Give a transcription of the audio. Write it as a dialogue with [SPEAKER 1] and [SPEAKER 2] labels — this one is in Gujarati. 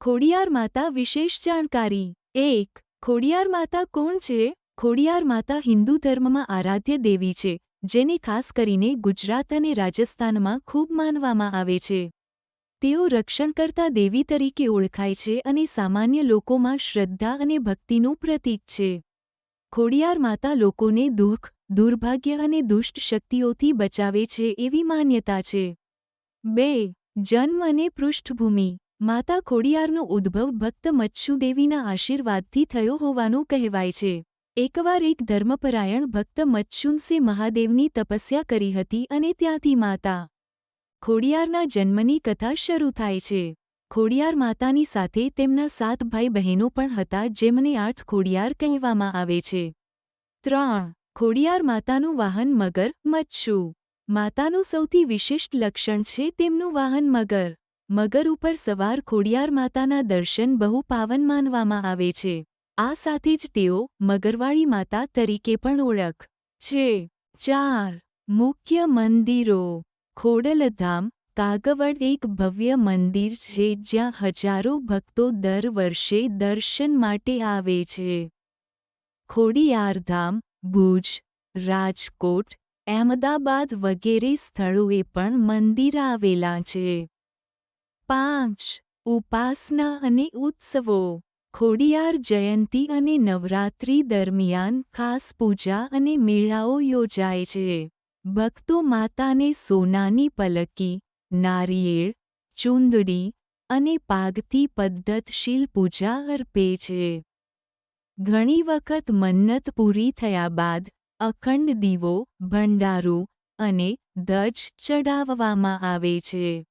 [SPEAKER 1] ખોડિયાર માતા વિશેષ જાણકારી. એક, ખોડિયાર માતા કોણ છે? ખોડિયાર માતા હિન્દુ ધર્મમાં આરાધ્ય દેવી છે, જેને ખાસ કરીને ગુજરાત અને રાજસ્થાનમાં ખૂબ માનવામાં આવે છે. તેઓ રક્ષણકર્તા દેવી તરીકે ઓળખાય છે અને સામાન્ય લોકોમાં શ્રદ્ધા અને ભક્તિનું પ્રતીક છે. ખોડિયાર માતા લોકોને દુઃખ, દુર્ભાગ્ય અને દુષ્ટ શક્તિઓથી બચાવે છે એવી માન્યતા છે. બે, જન્મ અને પૃષ્ઠભૂમિ. માતા ખોડિયારનો ઉદ્ભવ ભક્ત મચ્છુદેવીના આશીર્વાદથી થયો હોવાનું કહેવાય છે. એકવાર એક ધર્મપરાયણ ભક્ત મચ્છુંસે મહાદેવની તપસ્યા કરી હતી અને ત્યાંથી માતા ખોડિયારના જન્મની કથા શરૂ થાય છે. ખોડિયાર માતાની સાથે તેમના સાત ભાઈ બહેનો પણ હતા જેમને આઠ ખોડિયાર કહેવામાં આવે છે. ત્રણ, ખોડિયાર માતાનું વાહન મગર, મચ્છુ. માતાનું સૌથી વિશિષ્ટ લક્ષણ છે તેમનું વાહન મગર. મગર ઉપર સવાર ખોડિયાર માતાના દર્શન બહુ પાવન માનવામાં આવે છે. આ સાથે જ તેઓ મગરવાળી માતા તરીકે પણ ઓળખ છે. ચાર, મુખ્ય મંદિરો. ખોડલધામ, કાગવડ એક ભવ્ય મંદિર છે જ્યાં હજારો ભક્તો દર વર્ષે દર્શન માટે આવે છે. ખોડિયારધામ, ભુજ, રાજકોટ, અહેમદાબાદ વગેરે સ્થળોએ પણ મંદિર આવેલા છે. પાંચ, ઉપાસના અને ઉત્સવો, ખોડિયાર જયંતી અને નવરાત્રી દરમિયાન ખાસ પૂજા અને મેળાઓ યોજાય છે. ભક્તો માતાને સોનાની પલકી, નારિયેળ, ચુંદડી અને પાગતી પદ્ધતશીલ પૂજા અર્પે છે. ઘણી વખત મન્નત પૂરી થયા બાદ અખંડ દીવો, ભંડારું અને ધજ ચડાવવામાં આવે છે.